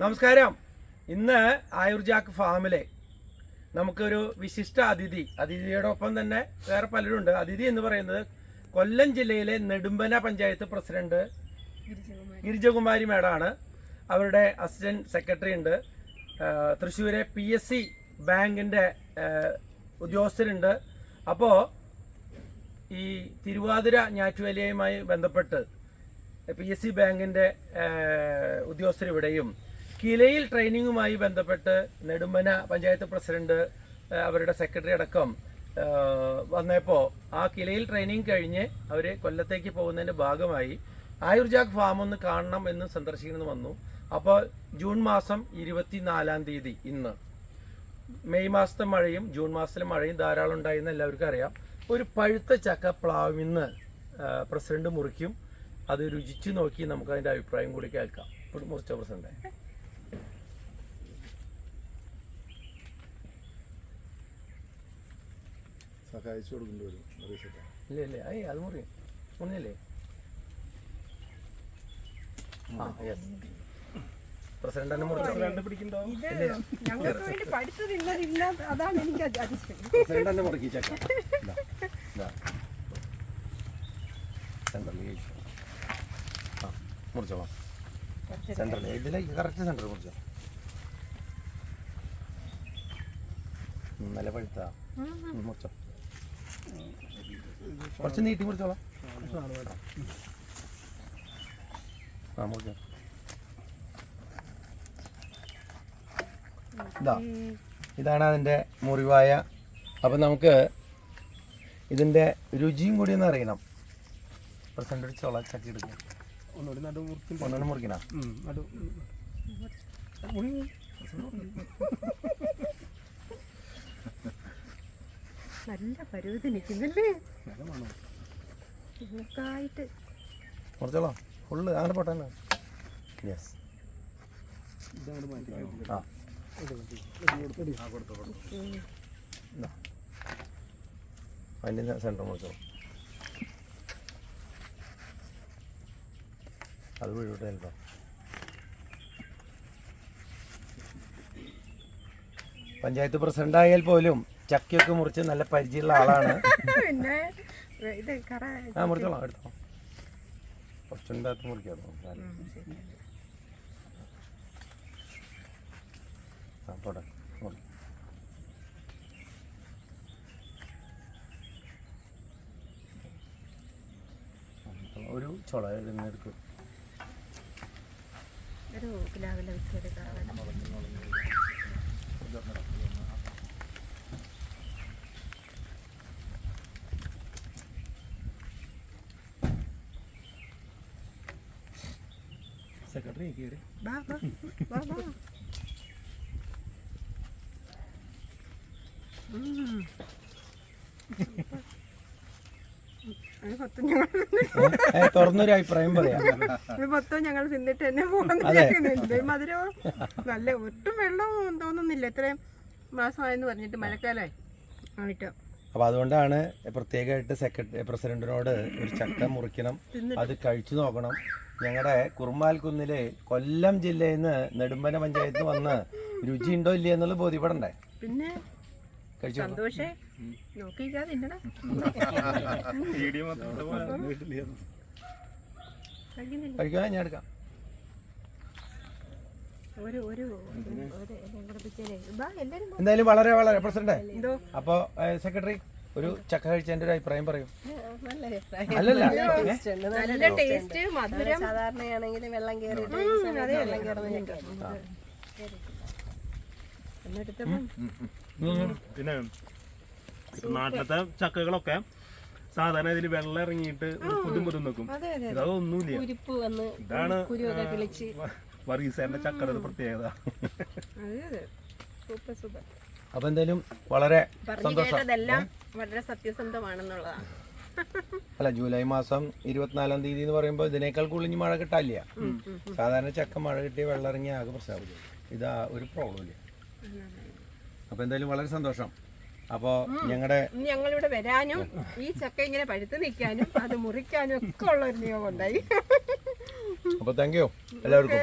നമസ്കാരം. ഇന്ന് ആയുർജാക്ക് ഫാമിലെ നമുക്കൊരു വിശിഷ്ട അതിഥി അതിഥിയോടൊപ്പം തന്നെ വേറെ പലരുണ്ട്. അതിഥി എന്ന് പറയുന്നത് കൊല്ലം ജില്ലയിലെ നെടുമ്പന പഞ്ചായത്ത് പ്രസിഡന്റ് ഗിരിജകുമാരി. മേഡാണ്. അവരുടെ അസിസ്റ്റന്റ് സെക്രട്ടറി ഉണ്ട്. തൃശ്ശൂരെ പി എസ് സി ബാങ്കിന്റെ ഉദ്യോഗസ്ഥരുണ്ട്. അപ്പോൾ ഈ തിരുവാതിര ഞാറ്റുവേലയുമായി ബന്ധപ്പെട്ട് പി എസ് സി ബാങ്കിന്റെ ഉദ്യോഗസ്ഥർ ഇവിടെയും കിലയിൽ ട്രെയിനിങ്ങുമായി ബന്ധപ്പെട്ട് നെടുമ്പന പഞ്ചായത്ത് പ്രസിഡന്റ് അവരുടെ സെക്രട്ടറി അടക്കം വന്നപ്പോൾ ആ കിലയിൽ ട്രെയിനിങ് കഴിഞ്ഞ് അവർ കൊല്ലത്തേക്ക് പോകുന്നതിന്റെ ഭാഗമായി ആയുർജാഗ് ഫാം ഒന്ന് കാണണം എന്ന് സന്ദർശിക്കുന്നത് വന്നു. അപ്പോൾ ജൂൺ മാസം ഇരുപത്തിനാലാം തീയതി ഇന്ന്. മെയ് മാസത്തെ മഴയും ജൂൺ മാസത്തിലെ മഴയും ധാരാളം ഉണ്ടായെന്ന് എല്ലാവർക്കും അറിയാം. ഒരു പഴുത്ത ചക്ക പ്ലാവിന്ന് പ്രസിഡന്റ് മുറിക്കും. അത് രുചിച്ചു നോക്കി നമുക്ക് അതിന്റെ അഭിപ്രായം കൂടി കേൾക്കാം. മുറിച്ച പ്രസിഡന്റ് സഹായിച്ചു കൊടുക്കേണ്ടി വരും. ഇല്ല ഇല്ല. ഐ അത് മുറി മുറിഞ്ഞില്ലേ ആ യെസ് പ്രസിഡന്റ് തന്നെ മുറിച്ചോ ഇത് ഞങ്ങൾക്ക് വേണ്ടി പഠിച്ചതില്ല ഇല്ല അതാണ് എനിക്ക് അത് അതിശയം പ്രസിഡന്റ് തന്നെ മുറിക്കി ചക്ക ഇതാ, ഇതാ. സെന്ററിൽ കഴിച്ചു ആ മുറിച്ചോളാം. സെന്ററിൽ ഇതിലേക്ക് കറക്റ്റ് സെന്ററിൽ മുറിച്ചോ. ഉം, നല്ല പഴുത്ത മുറിച്ചോ. കുറച്ച് നീട്ടി കുറിച്ചോളാം ഇതാ ഇതാണ് അതിന്റെ മുറിവായ. അപ്പം നമുക്ക് ഇതിന്റെ രുചിയും കൂടി ഒന്ന് അറിയണം. പ്രസന്റ് ചോള ചക്കി എടുക്കാം. ഒന്നുകൂടി നടു മുറിക്കണം ഒന്നുകൂടെ മുറിക്കണ. നടു. നല്ല പരുവത്തിൽ നിൽക്കുന്നില്ലേ? നിങ്ങൾക്കായിട്ട് മുറിച്ചോളാം ഫുള്ള് അങ്ങനെ പോട്ടെ യെസ് മാറ്റി ആ. അതിന്റെ സെന്റർ മുറിച്ചോളാം. അത് വീഴോട്ടെ ചിലപ്പോൾ പഞ്ചായത്ത് പ്രസിഡന്റ് ആയാൽ പോലും ചക്കയൊക്കെ മുറിച്ച് നല്ല പരിചയമുള്ള ആളാണ്. പിന്നെ ഇത് കറ ആ മുറിച്ചോളാം കുറച്ചുണ്ട് മുറിക്കാം ആ പോട്ടെ മുറി. ഒരു ചുള എടുക്കും. ഒരു കിലാവില സെക്രട്ടറി കയറി. തുറന്നൊരു അഭിപ്രായം പറയാം. ഇത് മൊത്തം ഞങ്ങൾ തിന്നിട്ട് തന്നെ. പോകുന്നത് മധുരവും നല്ല ഒട്ടും വെള്ളം തോന്നുന്നില്ല. ഇത്രയും മാസമായെന്ന് പറഞ്ഞിട്ട് മഴക്കാലായി. ആയിട്ട്. അപ്പോൾ അതുകൊണ്ടാണ് പ്രത്യേകമായിട്ട് സെക്രട്ടറി പ്രസിഡന്റിനോട് ഒരു ചക്ക മുറിക്കണം. അത് കഴിച്ചു നോക്കണം. ഞങ്ങളുടെ കുറുമാൽ കുന്നിൽ കൊല്ലം ജില്ലയിൽ നിന്ന് നെടുമ്പന പഞ്ചായത്ത് വന്ന് രുചിയുണ്ടോ ഇല്ലേ എന്നുള്ളത് ബോധ്യപ്പെടണ്ടേ? പിന്നെ കഴിക്കാൻ ഞാൻ എടുക്കാം ഒരു ഒരു ഒരു ഇലയും കൂടെ പിച്ചേരെ. ബാ എല്ലാരും ബാ. എന്തായാലും വളരെ വളരെ പ്രസിഡന്റ്. അപ്പോ സെക്രട്ടറി ഒരു ചക്ക കഴിച്ചതിന്റെ ഒരു അഭിപ്രായം പറയും. അല്ലല്ല. നല്ല. ടേസ്റ്റ് മധുരം. സാധാരണയാണെങ്കിൽ വെള്ളം സമയത്ത് വെള്ളം കയറുന്ന പിന്നെ നാട്ടിലത്തെ ചക്കകളൊക്കെ സാധാരണ ഇതിൽ വെള്ളം ഇറങ്ങിയിട്ട് പുതും പുതും നിൽക്കും ഇതൊന്നുമില്ല ഇതാണ് വർഗീസേന്റെ ചക്കര ഒരു പ്രത്യേകത സൂപ്പർ സൂപ്പർ. അപ്പോൾ എന്തായാലും വളരെ സന്തോഷം. വളരെ സത്യസന്ധമാണെന്നുള്ളതാണ്. അല്ല ജൂലൈ മാസം ഇരുപത്തിനാലാം തീയതി എന്ന് പറയുമ്പോൾ ഇതിനേക്കാൾ കൂടുതൽ മഴ കിട്ടാനില്ല. സാധാരണ ചക്ക മഴ കിട്ടിയ വെള്ളം ഇറങ്ങി ആകെ പ്രശ്നമാവില്ല ഇതാ ഒരു പ്രോബ്ലം ഇല്ല. അപ്പൊ എന്തായാലും വളരെ സന്തോഷം. അപ്പോൾ ഞങ്ങളുടെ ഞങ്ങളിവിടെ വരാനും ഈ ചക്ക ഇങ്ങനെ പഴുത്ത് നിൽക്കാനും അത് മുറിക്കാനും ഒക്കെ ഉള്ള ഒരു നിയമം ഉണ്ടായി അപ്പോൾ താങ്ക് യു എല്ലാവർക്കും.